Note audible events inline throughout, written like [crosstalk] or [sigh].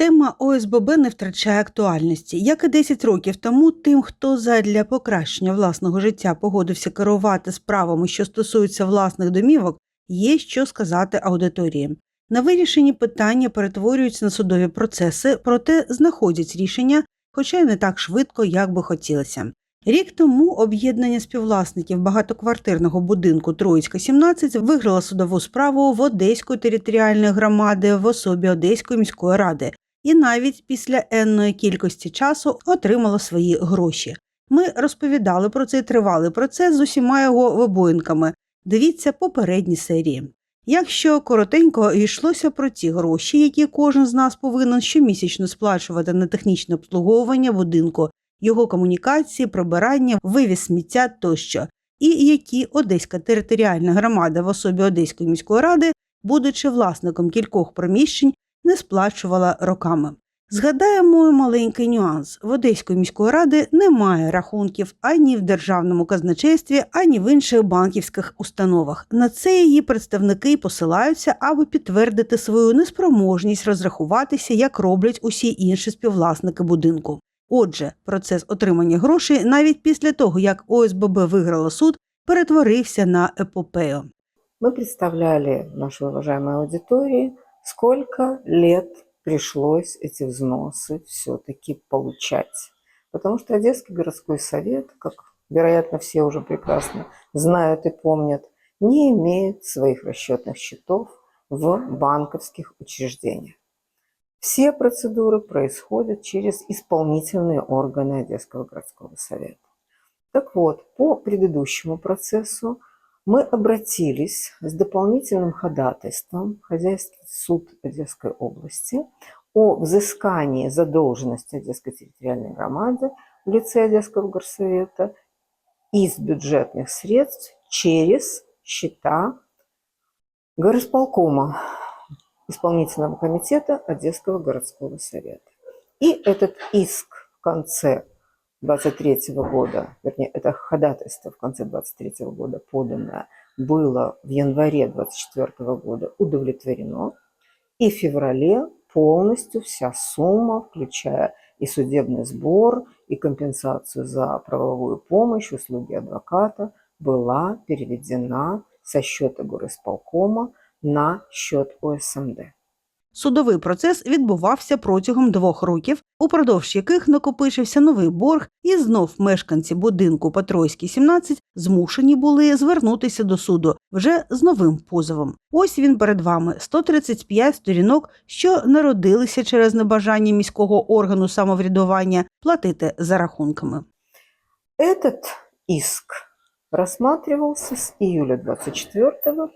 Тема ОСББ не втрачає актуальності. Як і 10 років тому, тим, хто задля покращення власного життя погодився керувати справами, що стосуються власних домівок, є що сказати аудиторії. На вирішені питання перетворюються на судові процеси, проте знаходять рішення, хоча й не так швидко, як би хотілося. Рік тому об'єднання співвласників багатоквартирного будинку Троїцька 17 виграло судову справу в Одеської територіальної громади в особі Одеської міської ради і навіть після енної кількості часу отримало свої гроші. Ми розповідали про цей тривалий процес з усіма його вибоїнками. Дивіться попередні серії. Якщо коротенько йшлося про ті гроші, які кожен з нас повинен щомісячно сплачувати на технічне обслуговування будинку, його комунікації, прибирання, вивіз сміття тощо, і які Одеська територіальна громада в особі Одеської міської ради, будучи власником кількох приміщень, не сплачувала роками. Згадаємо маленький нюанс: в Одеської міської ради немає рахунків ані в державному казначействі, ані в інших банківських установах. На це її представники посилаються, аби підтвердити свою неспроможність розрахуватися, як роблять усі інші співвласники будинку. Отже, процес отримання грошей навіть після того, як ОСББ виграла суд, перетворився на епопею. Мы представляли нашей уважаемой аудитории, сколько лет пришлось эти взносы все-таки получать. Потому что Одесский городской совет, как, вероятно, все уже прекрасно знают и помнят, не имеет своих расчетных счетов в банковских учреждениях. Все процедуры происходят через исполнительные органы Одесского городского совета. Так вот, по предыдущему процессу мы обратились с дополнительным ходатайством в Хозяйственный суд Одесской области о взыскании задолженности Одесской территориальной громады в лице Одесского горсовета из бюджетных средств через счета горосполкома исполнительного комитета Одесского городского совета. И этот иск в конце 23 года, вернее, это ходатайство в конце 23 года поданное было в январе 24 года удовлетворено, и в феврале полностью вся сумма, включая и судебный сбор, и компенсацию за правовую помощь, услуги адвоката, была переведена со счета горосполкома на счет ОСМД. Судовий процес відбувався протягом двох років, упродовж яких накопичився новий борг, і знов мешканці будинку Патройський 17 змушені були звернутися до суду вже з новим позовом. Ось він перед вами 135 сторінок, що народилися через небажання міського органу самоврядування платити за рахунками. Этот иск рассматривался с июля 24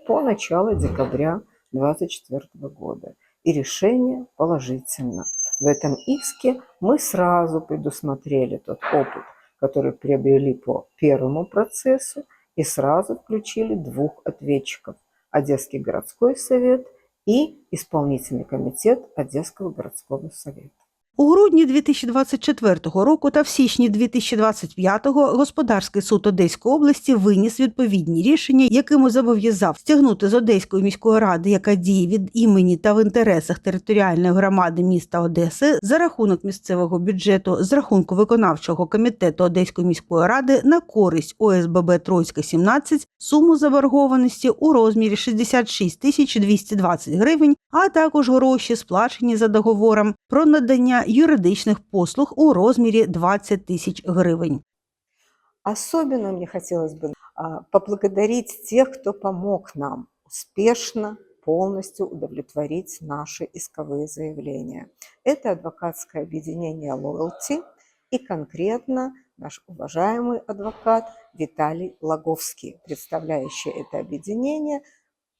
по начало декабря 24 года. И решение положительно. В этом иске мы сразу предусмотрели тот опыт, который приобрели по первому процессу, и сразу включили двух ответчиков – Одесский городской совет и исполнительный комитет Одесского городского совета. У грудні 2024 року та в січні 2025 господарський суд Одеської області виніс відповідні рішення, якими зобов'язав стягнути з Одеської міської ради, яка діє від імені та в інтересах територіальної громади міста Одеси за рахунок місцевого бюджету з рахунку виконавчого комітету Одеської міської ради на користь ОСББ Троїцька 17 суму заборгованості у розмірі 66 тисяч 220 гривень, а також гроші, сплачені за договором про надання юридичних послуг у розмірі 20 тисяч гривень. Особенно мне хотелось бы а, поблагодарить тех, кто помог нам успешно, полностью удовлетворить наши исковые заявления. Это адвокатское объединение Loyalty и конкретно наш уважаемый адвокат Виталий Логовский, представляющий это объединение,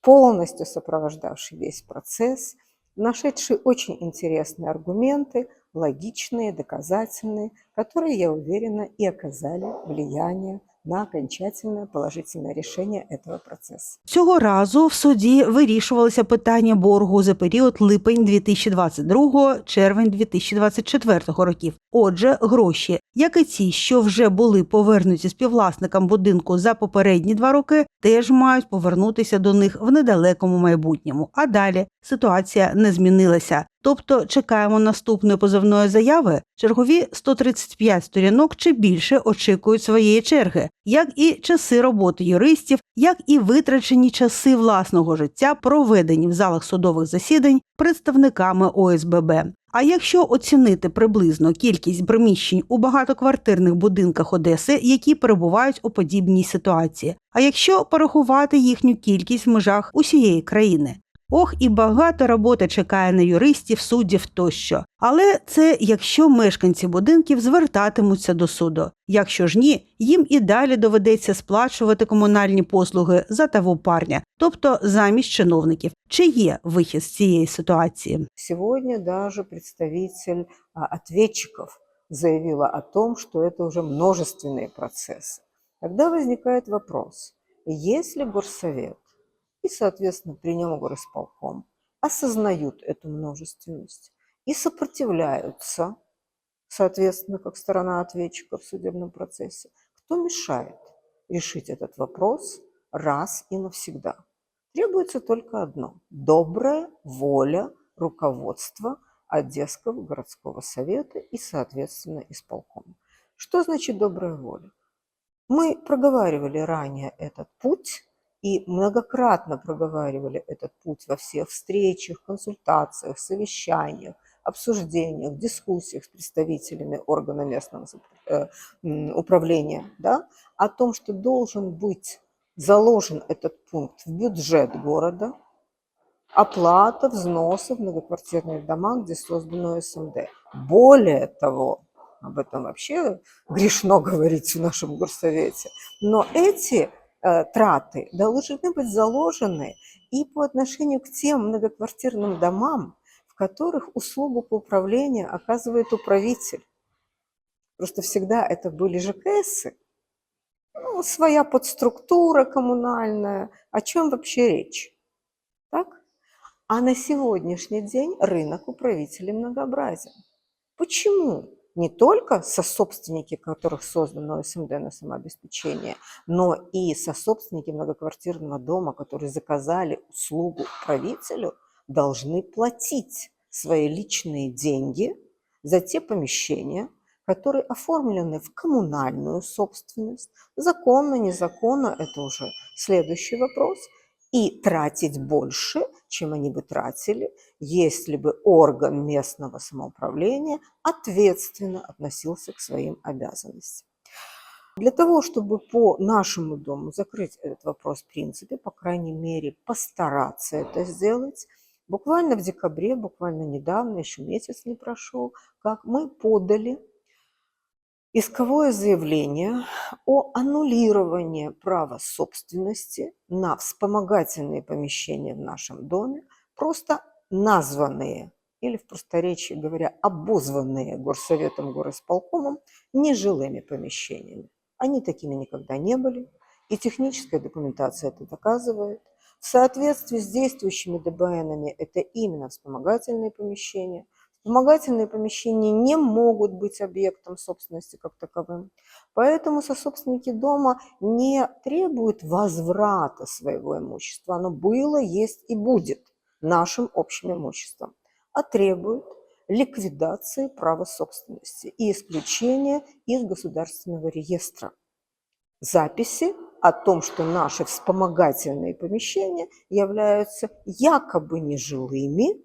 полностью сопровождавший весь процесс, нашедший очень интересные аргументы, логичные, доказательные, которые, я уверена, и оказали влияние на окончательное положительное решение этого процесса. Цього разу в суді вирішувалося питання боргу за період липень 2022 червень 2024 років. Отже, гроші, як і ті, що вже були повернуті співвласникам будинку за попередні два роки, теж мають повернутися до них в недалекому майбутньому. А далі ситуація не змінилася. Тобто чекаємо наступної позовної заяви. Чергові 135 сторінок чи більше очікують своєї черги, як і часи роботи юристів, як і витрачені часи власного життя, проведені в залах судових засідань представниками ОСББ. А якщо оцінити приблизно кількість приміщень у багатоквартирних будинках Одеси, які перебувають у подібній ситуації, а якщо порахувати їхню кількість в межах усієї країни. Ох, і багато роботи чекає на юристів, суддів тощо. Але це якщо мешканці будинків звертатимуться до суду. Якщо ж ні, їм і далі доведеться сплачувати комунальні послуги за того парня, тобто замість чиновників. Чи є вихід з цієї ситуації? Сегодня даже представитель а, ответчиков заявила о том, что это уже множественные процессы. Тогда возникает вопрос, если горсовет и, соответственно, при нем горосполком осознают эту множественность и сопротивляются, соответственно, как сторона ответчика в судебном процессе, кто мешает решить этот вопрос раз и навсегда? Требуется только одно – добрая воля руководства Одесского городского совета и, соответственно, исполкома. Что значит добрая воля? Мы проговаривали ранее этот путь и многократно проговаривали этот путь во всех встречах, консультациях, совещаниях, обсуждениях, дискуссиях с представителями органа местного э, управления, да, о том, что должен быть заложен этот пункт в бюджет города, оплата взносов в многоквартирные дома, где создано СМД. Более того, об этом вообще грешно [laughs] говорить в нашем горсовете, но эти траты должны быть заложены и по отношению к тем многоквартирным домам, в которых услугу по управлению оказывает управитель. Просто всегда это были ЖКСы, ну, своя подструктура коммунальная. О чем вообще речь? Так? А на сегодняшний день рынок управителей многообразен. Почему? Не только сособственники, которых создано СМД на самообеспечение, но и сособственники многоквартирного дома, которые заказали услугу управителю, должны платить свои личные деньги за те помещения, которые оформлены в коммунальную собственность. Законно, незаконно, это уже следующий вопрос. И тратить больше, чем они бы тратили, если бы орган местного самоуправления ответственно относился к своим обязанностям. Для того, чтобы по нашему дому закрыть этот вопрос в принципе, по крайней мере, постараться это сделать, буквально в декабре, буквально недавно, еще месяц не прошел, как мы подали исковое заявление о аннулировании права собственности на вспомогательные помещения в нашем доме, просто названные или в просторечии говоря, обозванные горсоветом, горосполкомом нежилыми помещениями. Они такими никогда не были, и техническая документация это доказывает. В соответствии с действующими ДБНами это именно вспомогательные помещения. Вспомогательные помещения не могут быть объектом собственности как таковым. Поэтому сособственники дома не требуют возврата своего имущества. Оно было, есть и будет нашим общим имуществом, а требуют ликвидации права собственности и исключения из государственного реестра записи о том, что наши вспомогательные помещения являются якобы нежилыми,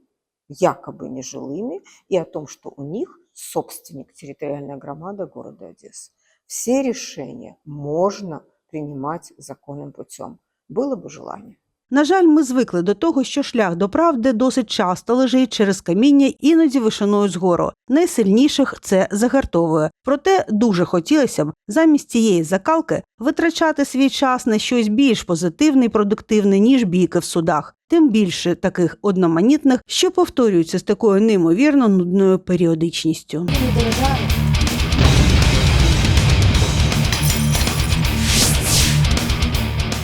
якобы нежилыми, и о том, что у них собственник территориальная громада города Одессы. Все решения можно принимать законным путем. Было бы желание. На жаль, ми звикли до того, що шлях до правди досить часто лежить через каміння, іноді вишиною згору. Найсильніших це загартовує. Проте дуже хотілося б замість цієї закалки витрачати свій час на щось більш позитивне і продуктивне, ніж бійки в судах. Тим більше таких одноманітних, що повторюються з такою неймовірно нудною періодичністю.